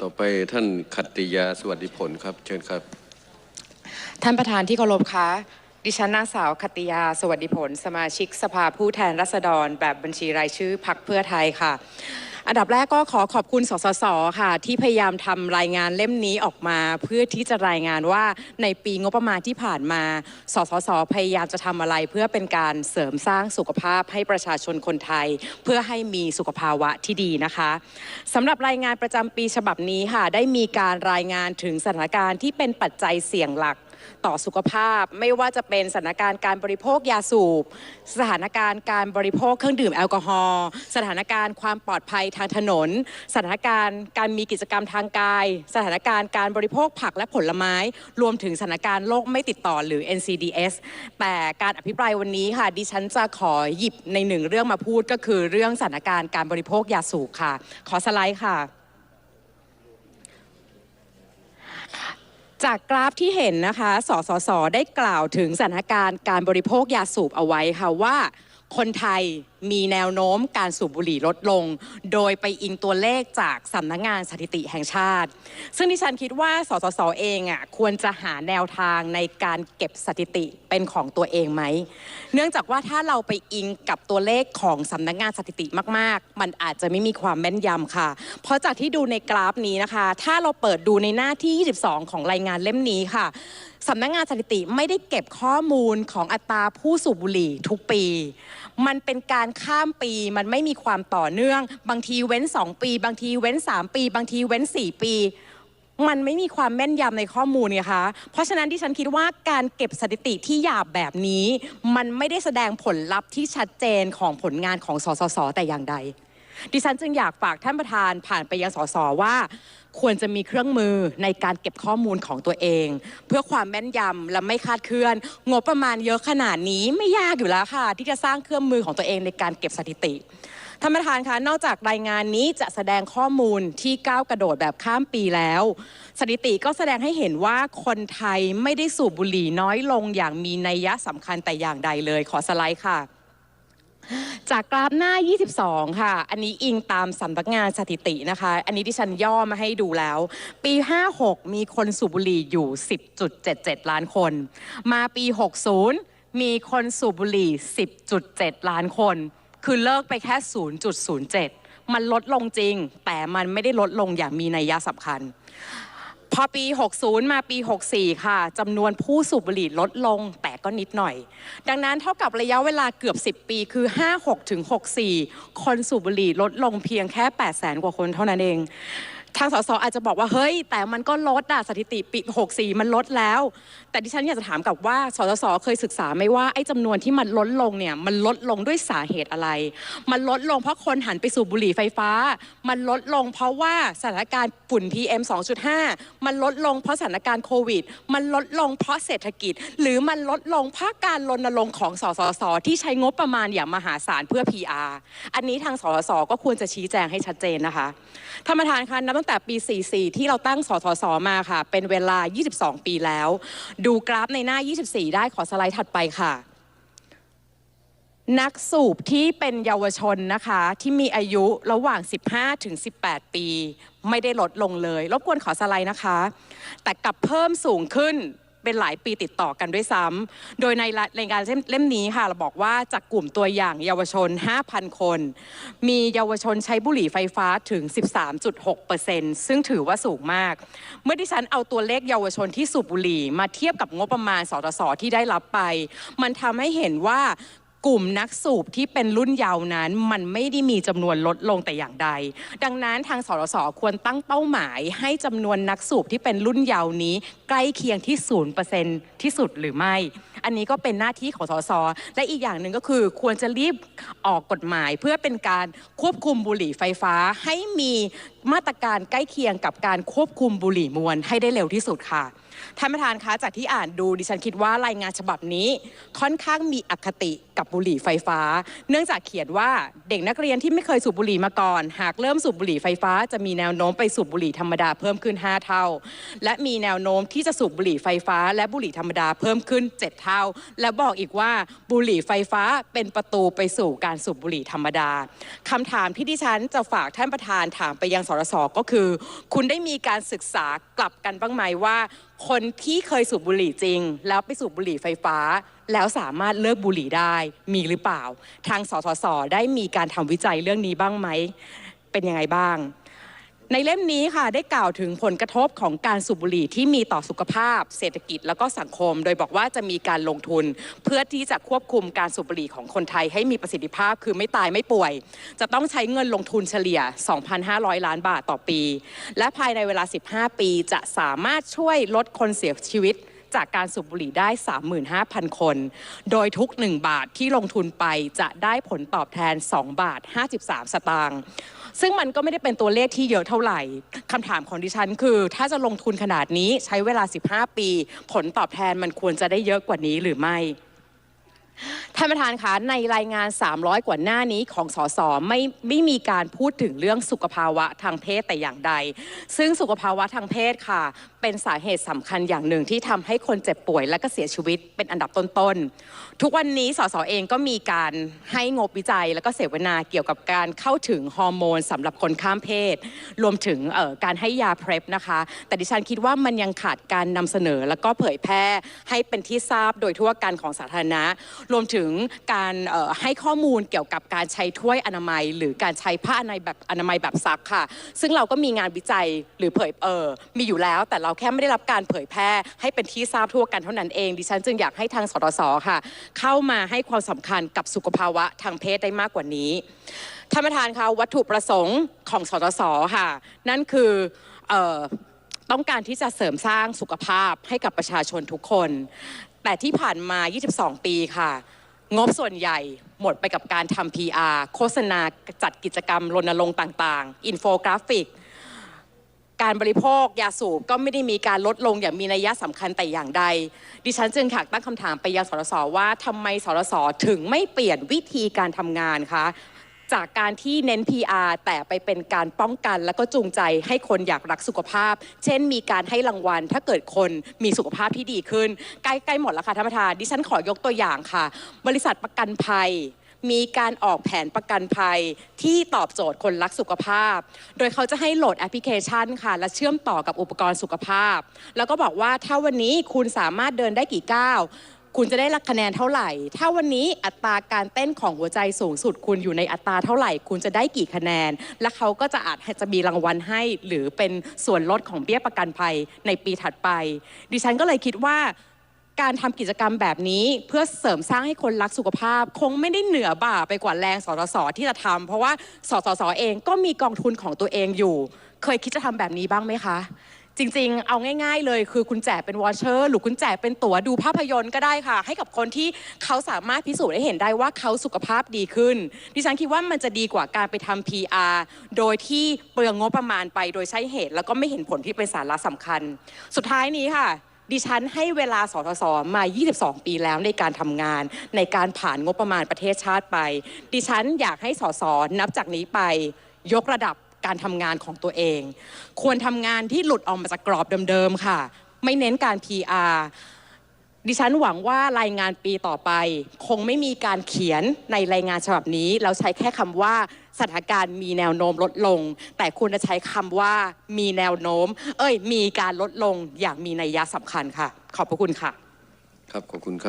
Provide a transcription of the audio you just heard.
ต่อไปท่านขัตติยาสวัสดิผลครับ เชิญครับ ท่านประธานที่เคารพคะดิฉันนางสาวคติยา สวัสดิผล สมาชิกสภาผู้แทนราษฎร แบบบัญชีรายชื่อพักเพื่อไทยค่ะ อันดับแรกก็ขอขอบคุณสสสค่ะ ที่พยายามทำรายงานเล่มนี้ออกมา เพื่อที่จะรายงานว่าในปีงบประมาณที่ผ่านมา สสสพยายามจะทำอะไร เพื่อเป็นการเสริมสร้างสุขภาพให้ประชาชนคนไทย เพื่อให้มีสุขภาวะที่ดีนะคะสำหรับรายงานประจำปีฉบับนี้ค่ะ ได้มีการรายงานถึงสถานการณ์ที่เป็นปัจจัยเสี่ยงหลัก ต่อสุขภาพ ไม่ว่าจะเป็นสถานการณ์การบริโภคยาสูบ สถานการณ์การบริโภคเครื่องดื่มแอลกอฮอล์สถานการณ์ความปลอดภัยทางถนน สถานการณ์การมีกิจกรรมทางกาย สถานการณ์การบริโภคผักและผลไม้ รวมถึงสถานการณ์โรคไม่ติดต่อหรือ NCDS แต่การอภิปรายวันนี้ค่ะ ดิฉันจะขอหยิบในหนึ่งเรื่องมาพูดก็คือเรื่องสถานการณ์การบริโภคยาสูบค่ะ ขอสไลด์ค่ะ จากกราฟที่เห็นนะคะ สสส ได้กล่าวถึงสถานการณ์การบริโภคยาสูบเอาไว้ค่ะว่า คนไทย มีแนวโน้มการสูบบุหรี่ลดลง โดยไปอิงตัวเลขจากสำนักงงานสถิติแห่งชาติ ซึ่งดิฉันคิดว่าสสสเองอะควรจะหาแนวทางในการเก็บสถิติเป็นของตัวเองไหม เนื่องจากว่าถ้าเราไปอิงกับตัวเลขของสำนักงานสถิติมาก ๆ มันอาจจะไม่มีความแม่นยำค่ะ เพราะจากที่ดูในกราฟนี้นะคะ ถ้าเราเปิดดูในหน้าที่ 22 ของรายงานเล่มนี้ค่ะสำนักงานสถิติไม่ได้เก็บข้อมูลของอัตราผู้สูบบุหรี่ทุกปี มันเป็นการข้ามปีมันไม่มีความต่อเนื่อง บางทีเว้น 2 ปี บางทีเว้น 3 ปี บางทีเว้น 4 ปี มันไม่มีความแม่นยำในข้อมูลไงคะ เพราะฉะนั้นที่ฉันคิดว่าการเก็บสถิติที่หยาบแบบนี้ มันไม่ได้แสดงผลลัพธ์ที่ชัดเจนของผลงานของสสสแต่อย่างใด ดิฉันจึงอยากฝากท่านประธานผ่านไปยังสสว่า ควรจะมีเครื่องมือในการเก็บข้อมูลของตัวเอง เพื่อความแม่นยำและไม่คาดเคลื่อน งบประมาณเยอะขนาดนี้ไม่ยากอยู่แล้วค่ะ ที่จะสร้างเครื่องมือของตัวเองในการเก็บสถิติท่านประธานคะ นอกจากรายงานนี้จะแสดงข้อมูลที่ก้าวกระโดดแบบข้ามปีแล้ว สถิติก็แสดงให้เห็นว่าคนไทยไม่ได้สูบบุหรี่น้อยลงอย่างมีนัยยะสำคัญแต่อย่างใดเลย ขอสไลด์ค่ะ จากกราฟหน้า 22 ค่ะ อันนี้อิงตามสำนักงานสถิตินะคะ อันนี้ที่ฉันย่อมาให้ดูแล้ว ปี 56 มีคนสูบบุหรี่อยู่ 10.77 ล้านคน มาปี 60 มีคนสูบบุหรี่ 10.7 ล้านคน คือเลิกไปแค่ 0.07 มันลดลงจริง แต่มันไม่ได้ลดลงอย่างมีนัยยะสำคัญพอปี 60 มาปี 64 ค่ะจำนวนผู้สูบบุหรี่ลดลง ก็นิดหน่อย ดังนั้นเท่ากับระยะเวลาเกือบ 10 ปีคือ 56ถึง64 คนสูบบุหรี่ลดลงเพียงแค่ 8 0 0 0 0กว่าคนเท่านั้นเอง ทางสสอาจจะบอกว่าเฮ้ย แต่มันก็ลดอะสถิติปี64 มันลดแล้ว แต่ดิฉันอยากจะถามกับว่าสสเคยศึกษาไหมว่าไอ้จำนวนที่มันลดลงเนี่ยมันลดลงด้วยสาเหตุอะไร มันลดลงเพราะคนหันไปสูบบุหรี่ไฟฟ้า มันลดลงเพราะว่าสถานการณ์ฝุ่น PM 2.5 มันลดลงเพราะสถานการณ์โควิด มันลดลงเพราะเศรษฐกิจ หรือมันลดลงเพราะการรณรงค์ของสสสที่ใช้งบประมาณอย่างมหาศาลเพื่อ PR อันนี้ทางสสสก็ควรจะชี้แจงให้ชัดเจนนะคะท่านประธานคะนับตั้งแต่ปี 44 ที่เราตั้งสสสมาค่ะ เป็นเวลา 22 ปีแล้ว ดูกราฟในหน้า 24 ได้ขอสไลด์ถัดไปค่ะ นักสูบที่เป็นเยาวชนนะคะ ที่มีอายุระหว่าง 15 ถึง 18 ปี ไม่ได้ลดลงเลย รบกวนขอสไลด์นะคะ แต่กลับเพิ่มสูงขึ้น เป็นหลายปีติดต่อกันด้วยซ้ำโดยในรายงานเล่มนี้ค่ะเราบอกว่าจากกลุ่มตัวอย่างเยาวชน 5,000 คน มีเยาวชนใช้บุหรี่ไฟฟ้าถึง 13.6%ซึ่งถือว่าสูงมาก เมื่อที่ฉันเอาตัวเลขเยาวชนที่สูบบุหรี่ มาเทียบกับงบประมาณสสสที่ได้รับไป มันทำให้เห็นว่า กลุ่มนักสูบที่เป็นรุ่นเยาว์นั้น มันไม่ได้มีจำนวนลดลงแต่อย่างใด ดังนั้นทางสรสควรตั้งเป้าหมาย ให้จำนวนนักสูบที่เป็นรุ่นเยาว์นี้ ใกล้เคียงที่ศูนย์เปอร์เซ็นที่สุดหรือไม่ อันนี้ก็เป็นหน้าที่ของสสและอีกอย่างหนึ่งก็คือควรจะรีบออกกฎหมาย เพื่อเป็นการควบคุมบุหรี่ไฟฟ้าให้มีมาตรการใกล้เคียงกับการควบคุมบุหรี่มวลให้ได้เร็วที่สุดค่ะ ท่านประธานคะจากที่อ่านดูดิฉันคิดว่ารายงานฉบับนี้ค่อนข้างมีอคติกับบุหรี่ไฟฟ้า เนื่องจากเขียนว่าเด็กนักเรียนที่ไม่เคยสูบบุหรี่มาก่อน หากเริ่มสูบบุหรี่ไฟฟ้า จะมีแนวโน้มไปสูบบุหรี่ธรรมดาเพิ่มขึ้น 5 เท่า และมีแนวโน้มที่จะสูบบุหรี่ไฟฟ้า และบุหรี่ธรรมดาเพิ่มขึ้น 7 เท่า และบอกอีกว่าบุหรี่ไฟฟ้าเป็นประตูไปสู่การสูบบุหรี่ธรรมดาคำถามที่ดิฉันจะฝากท่านประธานถามไปยังสรสก็คือ คุณได้มีการศึกษากลับกันบ้างไหมว่า คนที่เคยสูบบุหรี่จริง แล้วไปสูบบุหรี่ไฟฟ้า แล้วสามารถเลิกบุหรี่ได้มีหรือเปล่า ทางสสสได้มีการทำวิจัยเรื่องนี้บ้างไหม เป็นยังไงบ้าง ในเล่มนี้ค่ะได้กล่าวถึงผลกระทบของการสูบบุหรี่ที่มีต่อสุขภาพ เศรษฐกิจแล้วก็สังคม โดยบอกว่าจะมีการลงทุน เพื่อที่จะควบคุมการสูบบุหรี่ของคนไทยให้มีประสิทธิภาพ คือไม่ตายไม่ป่วย จะต้องใช้เงินลงทุนเฉลี่ย 2,500 ล้านบาทต่อปี และภายในเวลา 15 ปีจะสามารถช่วยลดคนเสียชีวิตจากการสูบบุหรี่ได้ 35,000 คน โดยทุก 1 บาทที่ลงทุนไปจะได้ผลตอบแทน 2 บาท 53 สตางค์ ซึ่งมันก็ไม่ได้เป็นตัวเลขที่เยอะเท่าไหร่คำถามของดิฉันคือ ถ้าจะลงทุนขนาดนี้ใช้เวลา 15 ปี ผลตอบแทนมันควรจะได้เยอะกว่านี้หรือไม่ ท่านประธานคะในรายงาน 300 กว่าหน้านี้ของสสไม่ไม่มีการพูดถึงเรื่องสุขภาวะทางเพศแต่อย่างใด ซึ่งสุขภาวะทางเพศค่ะ เป็นสาเหตุสำคัญอย่างหนึ่งที่ทำให้คนเจ็บป่วยและก็เสียชีวิตเป็นอันดับต้นๆ ทุกวันนี้สสเองก็มีการให้งบวิจัย แล้วก็เสวนาเกี่ยวกับการเข้าถึงฮอร์โมนสำหรับคนข้ามเพศ รวมถึงเอ่อการให้ยาเพร p นะคะ แต่ดิฉันคิดว่ามันยังขาดการนำเสนอแล้วก็เผยแพร่ให้เป็นที่ทราบโดยทั่วกันของสาธารณะรวมถึงการให้ข้อมูลเกี่ยวกับการใช้ถ้วยอนามัย หรือการใช้ผ้าอนามัยแบบอนามัยแบบซักค่ะ ซึ่งเราก็มีงานวิจัยหรือเผยเออมีอยู่แล้ว แต่เราแค่ไม่ได้รับการเผยแพร่ให้เป็นที่ทราบทั่วกันเท่านั้นเอง ดิฉันจึงอยากให้ทางสตสค่ะ เข้ามาให้ความสำคัญกับสุขภาวะทางเพศได้มากกว่านี้ท่านประธานคะวัตถุประสงค์ของสตสค่ะ นั่นคือต้องการที่จะเสริมสร้างสุขภาพให้กับประชาชนทุกคน แต่ที่ผ่านมา 22 ปีค่ะ งบส่วนใหญ่หมดไปกับการทำ PR โฆษณาจัดกิจกรรมรณรงค์ต่างๆ อินโฟกราฟิก การบริโภคยาสูบก็ไม่ได้มีการลดลงอย่างมีนัยสำคัญแต่อย่างใด ดิฉันจึงอยากตั้งคำถามไปยังสรสว่าทำไมสรสถึงไม่เปลี่ยนวิธีการทำงานคะ จากการที่เน้น PR แต่ไปเป็นการป้องกัน แล้วก็จูงใจให้คนอยากรักสุขภาพ เช่น มีการให้รางวัล ถ้าเกิดคนมีสุขภาพที่ดีขึ้น ใกล้ๆหมดแล้วค่ะท่านประธานดิฉันขอยกตัวอย่างค่ะ บริษัทประกันภัยมีการออกแผนประกันภัยที่ตอบโจทย์คนรักสุขภาพ โดยเขาจะให้โหลดแอปพลิเคชันค่ะ และเชื่อมต่อกับอุปกรณ์สุขภาพ แล้วก็บอกว่าถ้าวันนี้คุณสามารถเดินได้กี่ก้าว คุณจะได้รับคะแนนเท่าไหร่ ถ้าวันนี้อัตราการเต้นของหัวใจสูงสุด คุณอยู่ในอัตราเท่าไหร่ คุณจะได้กี่คะแนน และเขาก็จะอาจจะมีรางวัลให้ หรือเป็นส่วนลดของเบี้ยประกันภัยในปีถัดไป ดิฉันก็เลยคิดว่าการทำกิจกรรมแบบนี้เพื่อเสริมสร้างให้คนรักสุขภาพ คงไม่ได้เหนือบ่าไปกว่าแรงสสสที่จะทำเพราะว่าสสสเองก็มีกองทุนของตัวเองอยู่ เคยคิดจะทำแบบนี้บ้างไหมคะ จริง ๆ เอาง่าย ๆ เลยคือคุณแจกเป็นวอเชอร์หรือคุณแจกเป็นตั๋วดูภาพยนตร์ก็ได้ค่ะ ให้กับคนที่เขาสามารถพิสูจน์ได้เห็นได้ว่าเขาสุขภาพดีขึ้น ดิฉันคิดว่ามันจะดีกว่าการไปทำ PR โดยที่เปลืองงบประมาณไปโดยใช้เหตุ แล้วก็ไม่เห็นผลที่เป็นสาระสำคัญ สุดท้ายนี้ค่ะดิฉันให้เวลาสทศมา 22 ปีแล้วในการทำงาน ในการผ่านงบประมาณประเทศชาติไป ดิฉันอยากให้สสนับจากนี้ไป ยกระดับ การทำงานของตัวเอง ควรทำงานที่หลุดออกมาจากกรอบเดิมๆค่ะ ไม่เน้นการ PR ดิฉันหวังว่ารายงานปีต่อไป คงไม่มีการเขียนในรายงานฉบับนี้ เราใช้แค่คำว่าสถานการณ์มีแนวโน้มลดลง แต่ควรจะใช้คำว่ามีแนวโน้ม เอ้ย มีการลดลงอย่างมีนัยยะสำคัญค่ะ ขอบพระคุณค่ะ ครับ ขอบคุณครับ